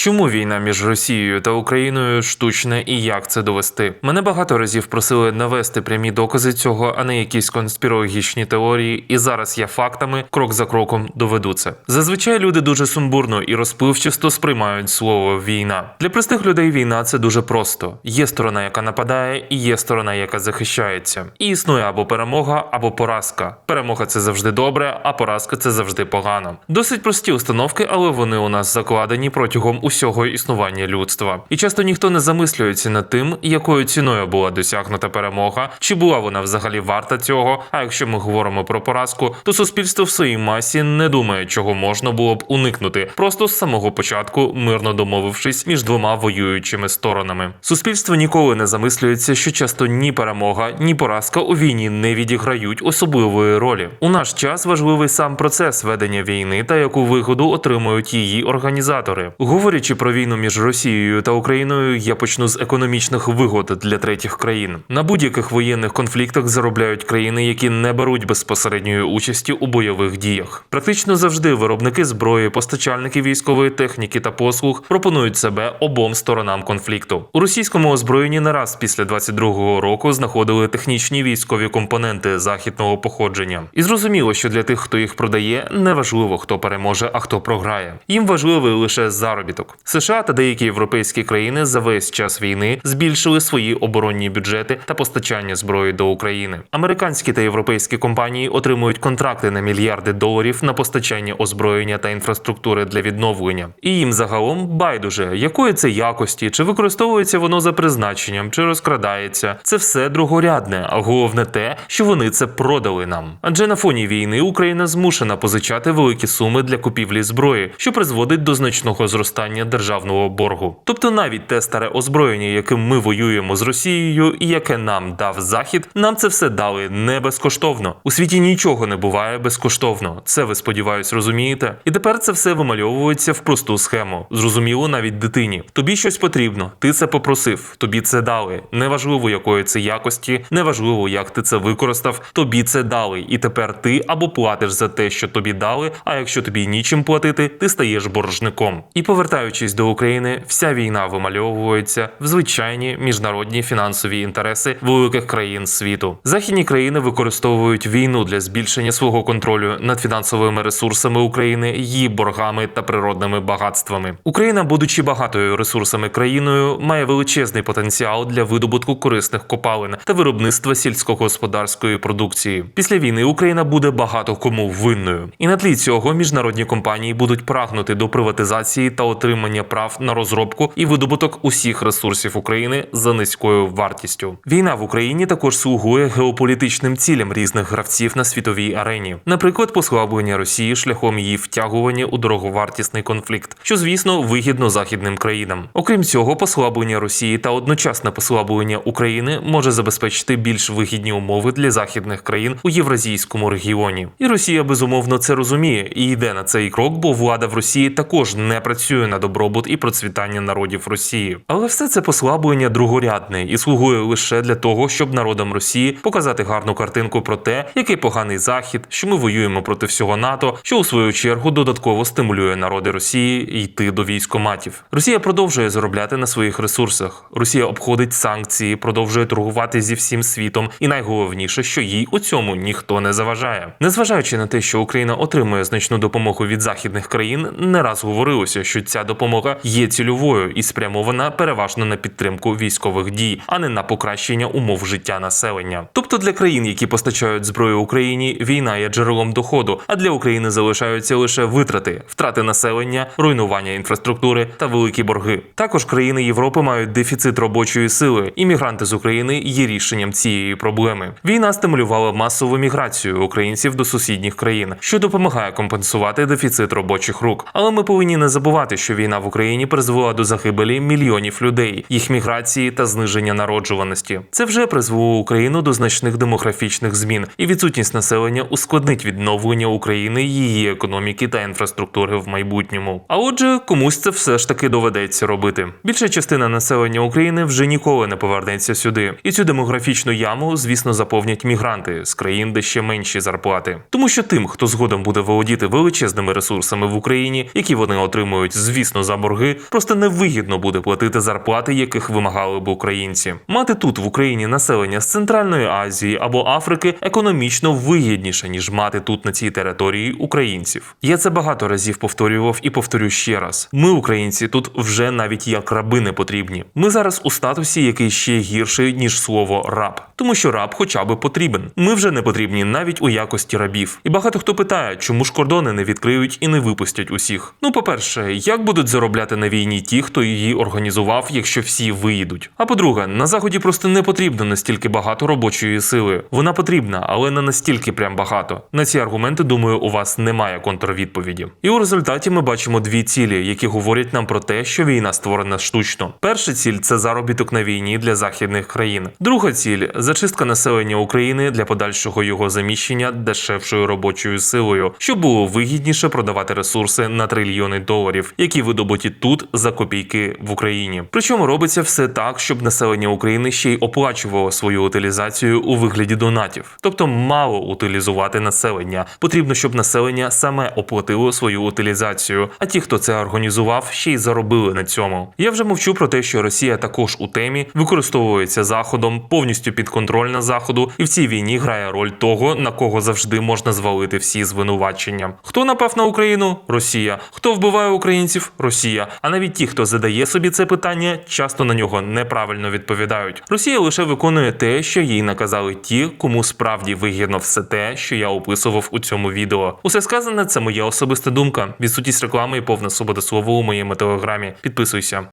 Чому війна між Росією та Україною штучна і як це довести? Мене багато разів просили навести прямі докази цього, а не якісь конспірологічні теорії, і зараз я фактами крок за кроком доведу це. Зазвичай люди дуже сумбурно і розпливчасто сприймають слово війна. Для простих людей війна це дуже просто. Є сторона, яка нападає, і є сторона, яка захищається. І існує або перемога, або поразка. Перемога це завжди добре, а поразка це завжди погано. Досить прості установки, але вони у нас закладені протягом усього існування людства. І часто ніхто не замислюється над тим, якою ціною була досягнута перемога, чи була вона взагалі варта цього. А якщо ми говоримо про поразку, то суспільство в своїй масі не думає, чого можна було б уникнути, просто з самого початку мирно домовившись між двома воюючими сторонами. Суспільство ніколи не замислюється, що часто ні перемога, ні поразка у війні не відіграють особливої ролі. У наш час важливий сам процес ведення війни та яку вигоду отримують її організатори. Говорячи про війну між Росією та Україною, я почну з економічних вигод для третіх країн. На будь-яких воєнних конфліктах заробляють країни, які не беруть безпосередньої участі у бойових діях. Практично завжди виробники зброї, постачальники військової техніки та послуг пропонують себе обом сторонам конфлікту. У російському озброєнні не раз після 22-го року знаходили технічні військові компоненти західного походження. І зрозуміло, що для тих, хто їх продає, не важливо, хто переможе, а хто програє. Їм важливий лише заробіток. США та деякі європейські країни за весь час війни збільшили свої оборонні бюджети та постачання зброї до України. Американські та європейські компанії отримують контракти на мільярди доларів на постачання озброєння та інфраструктури для відновлення. І їм загалом байдуже, якої це якості, чи використовується воно за призначенням, чи розкрадається. Це все другорядне, а головне те, що вони це продали нам. Адже на фоні війни Україна змушена позичати великі суми для купівлі зброї, що призводить до значного зростання державного боргу. Тобто навіть те старе озброєння, яким ми воюємо з Росією, і яке нам дав Захід, нам це все дали не безкоштовно. У світі нічого не буває безкоштовно. Це ви сподіваюсь, розумієте? І тепер це все вимальовується в просту схему. Зрозуміло навіть дитині. Тобі щось потрібно, ти це попросив, тобі це дали. Неважливо, якої це якості, неважливо, як ти це використав, тобі це дали. І тепер ти або платиш за те, що тобі дали, а якщо тобі нічим платити, ти стаєш боржником. І повертаючись до України, вся війна вимальовується в звичайні міжнародні фінансові інтереси великих країн світу. Західні країни використовують війну для збільшення свого контролю над фінансовими ресурсами України, її боргами та природними багатствами. Україна, будучи багатою ресурсами країною, має величезний потенціал для видобутку корисних копалин та виробництва сільськогосподарської продукції. Після війни Україна буде багато кому винною, і на тлі цього міжнародні компанії будуть прагнути до приватизації та отримання прав на розробку і видобуток усіх ресурсів України за низькою вартістю. Війна в Україні також слугує геополітичним цілям різних гравців на світовій арені, наприклад, послаблення Росії шляхом її втягування у дороговартісний конфлікт, що звісно вигідно західним країнам. Окрім цього, послаблення Росії та одночасне послаблення України може забезпечити більш вигідні умови для західних країн у євразійському регіоні. І Росія безумовно це розуміє і йде на цей крок, бо влада в Росії також не працює на добробут і процвітання народів Росії. Але все це послаблення другорядне і слугує лише для того, щоб народам Росії показати гарну картинку про те, який поганий захід, що ми воюємо проти всього НАТО, що у свою чергу додатково стимулює народи Росії йти до військоматів. Росія продовжує заробляти на своїх ресурсах. Росія обходить санкції, продовжує торгувати зі всім світом, і найголовніше, що їй у цьому ніхто не заважає. Незважаючи на те, що Україна отримує значну допомогу від західних країн, не раз говорилося, що ця допомога є цільовою і спрямована переважно на підтримку військових дій, а не на покращення умов життя населення. Тобто для країн, які постачають зброю Україні, війна є джерелом доходу, а для України залишаються лише витрати, втрати населення, руйнування інфраструктури та великі борги. Також країни Європи мають дефіцит робочої сили. Іммігранти з України є рішенням цієї проблеми. Війна стимулювала масову міграцію українців до сусідніх країн, що допомагає компенсувати дефіцит робочих рук. Але ми повинні не забувати, що війна в Україні призвела до загибелі мільйонів людей, їх міграції та зниження народжуваності. Це вже призвело Україну до значних демографічних змін, і відсутність населення ускладнить відновлення України, її економіки та інфраструктури в майбутньому. А отже, комусь це все ж таки доведеться робити. Більша частина населення України вже ніколи не повернеться сюди, і цю демографічну яму, звісно, заповнять мігранти з країн, де ще менші зарплати. Тому що тим, хто згодом буде володіти величезними ресурсами в Україні, які вони отримують, звісно. Дійсно за борги, просто невигідно буде платити зарплати, яких вимагали б українці. Мати тут в Україні населення з Центральної Азії або Африки економічно вигідніше, ніж мати тут на цій території українців. Я це багато разів повторював і повторю ще раз: ми, українці, тут вже навіть як раби не потрібні. Ми зараз у статусі, який ще гірший ніж слово раб, тому що раб хоча би потрібен. Ми вже не потрібні навіть у якості рабів. І багато хто питає, чому ж кордони не відкриють і не випустять усіх. Ну, по-перше, як будуть заробляти на війні ті, хто її організував, якщо всі виїдуть? А по-друге, на заході просто не потрібно настільки багато робочої сили. Вона потрібна, але не настільки прям багато. На ці аргументи, думаю, у вас немає контрвідповіді. І у результаті ми бачимо дві цілі, які говорять нам про те, що війна створена штучно. Перша ціль це заробіток на війні для західних країн. Друга ціль зачистка населення України для подальшого його заміщення дешевшою робочою силою, щоб було вигідніше продавати ресурси на трильйони доларів, які видобуті тут за копійки в Україні. Причому робиться все так, щоб населення України ще й оплачувало свою утилізацію у вигляді донатів, тобто мало утилізувати населення. Потрібно, щоб населення саме оплатило свою утилізацію, а ті, хто це організував, ще й заробили на цьому. Я вже мовчу про те, що Росія також у темі використовується заходом, повністю підконтрольна заходу, і в цій війні грає роль того, на кого завжди можна звалити всі звинувачення. Хто напав на Україну? Росія. Хто вбиває українців? Росія. А навіть ті, хто задає собі це питання, часто на нього неправильно відповідають. Росія лише виконує те, що їй наказали ті, кому справді вигідно все те, що я описував у цьому відео. Усе сказане це моя особиста думка. Відсутність реклами і повна свобода слова у моєму телеграмі. Підписуйся.